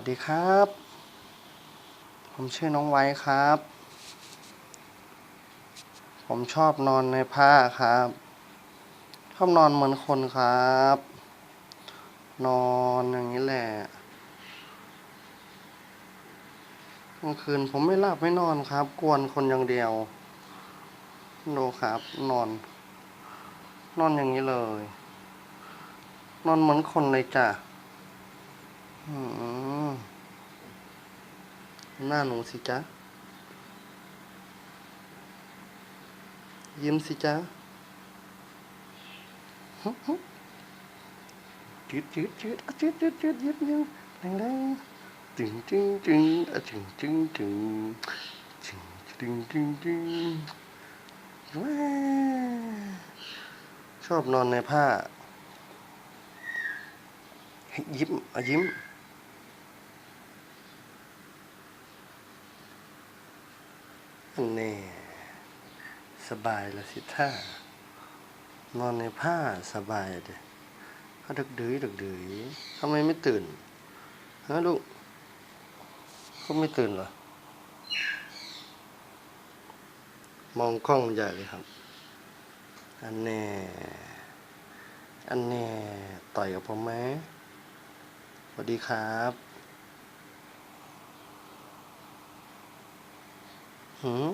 วัสดีครับ ผมชื่อน้องไว้ครับ ผมชอบนอนในผ้าครับ ชอบนอนเหมือนคนครับ นอนอย่างนี้แหละกลางคืนผมไม่หลับไม่นอนครับ กวนคนอย่างเดียวดูครับ นอน นอนอย่างนี้เลย นอนเหมือนคนเลยจ้ะ อืม หน้าหนูสิจ๊ะ ยิ้มสิจ๊ะจืดจืดจืดจืดจืดจืดยิ้มยิ้มแรงแรงตึงตึงตึงจึงตึงตึงตึงตึงตึงตึงว้าชอบนอนในผ้ายิ้มอยิ้ม อันแน่สบายละสิท่านอนในผ้าสบายเด้เขาดึกดื้อดึกดื้อทำไมไม่ตื่นฮะลูกเขาไม่ตื่นเหรอ มองกล้องใหญ่เลยครับ อันแน่อันแน่ต่อยกับผมไหมสวัสดีครับ หืม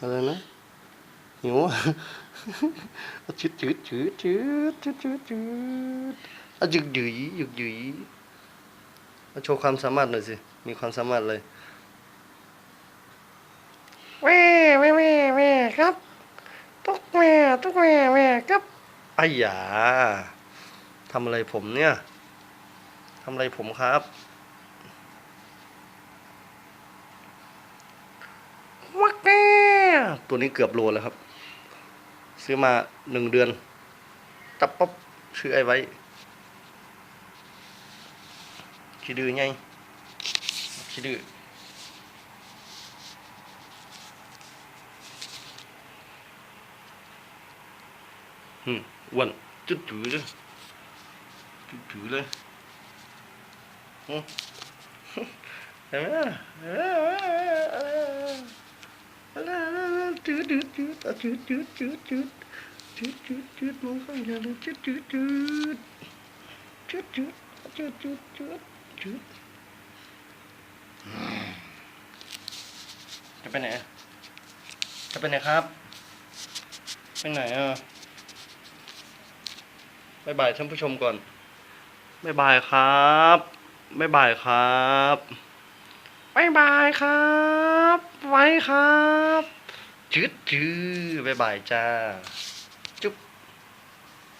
อะไรนะหิวอะเอาจืดจืดจืดจืดจืดจืดจืดเอาหยึกหยุยหยึกหยุยเอาโชว์ความสามารถหน่อยสิ มีความสามารถเลยแม่แม่แม่แม่ครับตุ๊กแม่ตุ๊กแม่แม่ครับไอ้หยาทำอะไรผมเนี่ยทำอะไรผมครับ วักแม่ตัวนี้เกือบโลแล้วครับ ซื้อมาหนึ่งเดือน ตับป๊อบชื่อไอ้ไว้ขี้ดื้อไงขี้ดื้ออืมวันจุดถือเลยจุดถือเลยอืมเห็นไหมเห็นไหมเห็นไหม จืดจืดจืดอะจืดจืดจืดจืดจืดจืดจืดมองข้างอย่างนี้จืดจืดจืดจืดจืดจืดจืดจืดจืดจะไปไหน จะไปไหนครับไปไหนอะบายบายท่านผู้ชมก่อนบายบายครับบายบายครับบายบายครับ ไว้ครับ จืดจืดบายบายจ้า